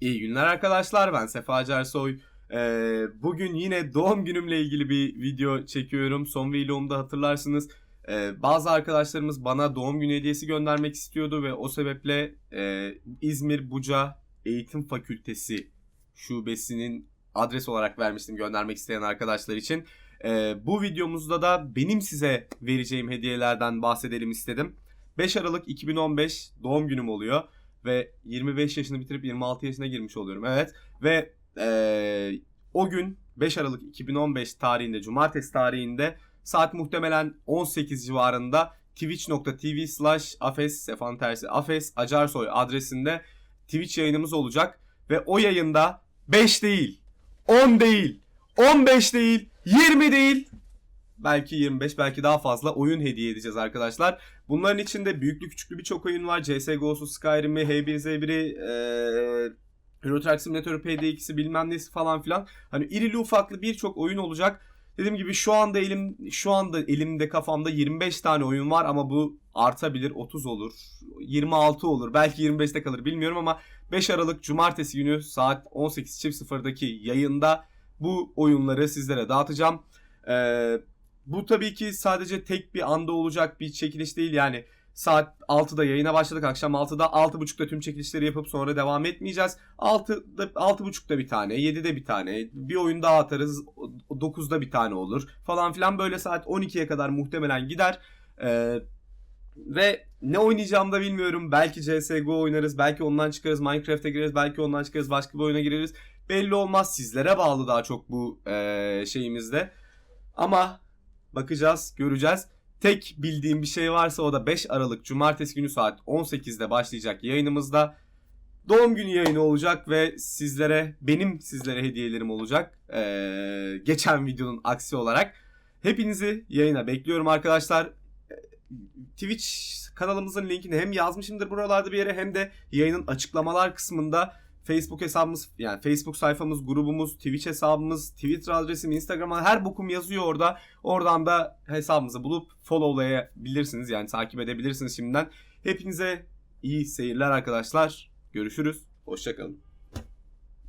İyi günler arkadaşlar ben Sefa Cersoy. Ee, bugün yine doğum günümle ilgili bir video çekiyorum. Son vlogumda hatırlarsınız. Ee, bazı arkadaşlarımız bana doğum günü hediyesi göndermek istiyordu ve o sebeple e, İzmir Buca Eğitim Fakültesi şubesinin adres olarak vermiştim göndermek isteyen arkadaşlar için. Ee, bu videomuzda da benim size vereceğim hediyelerden bahsedelim istedim. 5 Aralık 2015 doğum günüm oluyor ve 25 yaşını bitirip 26 yaşına girmiş oluyorum. Evet ve eee, o gün 5 Aralık 2015 tarihinde cumartesi tarihinde saat muhtemelen 18 civarında twitch.tv slash afes sefan tersi afes acarsoy adresinde Twitch yayınımız olacak ve o yayında 5 değil 10 değil 15 değil 20 değil belki 25 belki daha fazla oyun hediye edeceğiz arkadaşlar. Bunların içinde büyüklü küçüklü birçok oyun var. CSGO'su, Skyrim'i, H1Z1'i, eee Euro Truck Simulator PD2'si bilmem nesi falan filan. Hani irili ufaklı birçok oyun olacak. Dediğim gibi şu anda elim şu anda elimde kafamda 25 tane oyun var ama bu artabilir 30 olur 26 olur belki 25'te kalır bilmiyorum ama 5 Aralık Cumartesi günü saat 18.00'daki yayında bu oyunları sizlere dağıtacağım. Ee, bu tabii ki sadece tek bir anda olacak bir çekiliş değil yani saat 6'da yayına başladık akşam 6'da 6.30'da tüm çekilişleri yapıp sonra devam etmeyeceğiz. 6'da 6.30'da bir tane, 7'de bir tane, bir oyun daha atarız, 9'da bir tane olur falan filan böyle saat 12'ye kadar muhtemelen gider. Ee, ve ne oynayacağımı da bilmiyorum. Belki CSGO oynarız, belki ondan çıkarız, Minecraft'a gireriz, belki ondan çıkarız, başka bir oyuna gireriz. Belli olmaz sizlere bağlı daha çok bu ee, şeyimizde. Ama bakacağız, göreceğiz. Tek bildiğim bir şey varsa o da 5 Aralık Cumartesi günü saat 18'de başlayacak yayınımızda. Doğum günü yayını olacak ve sizlere benim sizlere hediyelerim olacak. Ee, geçen videonun aksi olarak. Hepinizi yayına bekliyorum arkadaşlar. Twitch kanalımızın linkini hem yazmışımdır buralarda bir yere hem de yayının açıklamalar kısmında Facebook hesabımız yani Facebook sayfamız, grubumuz, Twitch hesabımız, Twitter adresim, Instagram her bokum yazıyor orada. Oradan da hesabımızı bulup followlayabilirsiniz yani takip edebilirsiniz şimdiden. Hepinize iyi seyirler arkadaşlar. Görüşürüz. Hoşçakalın.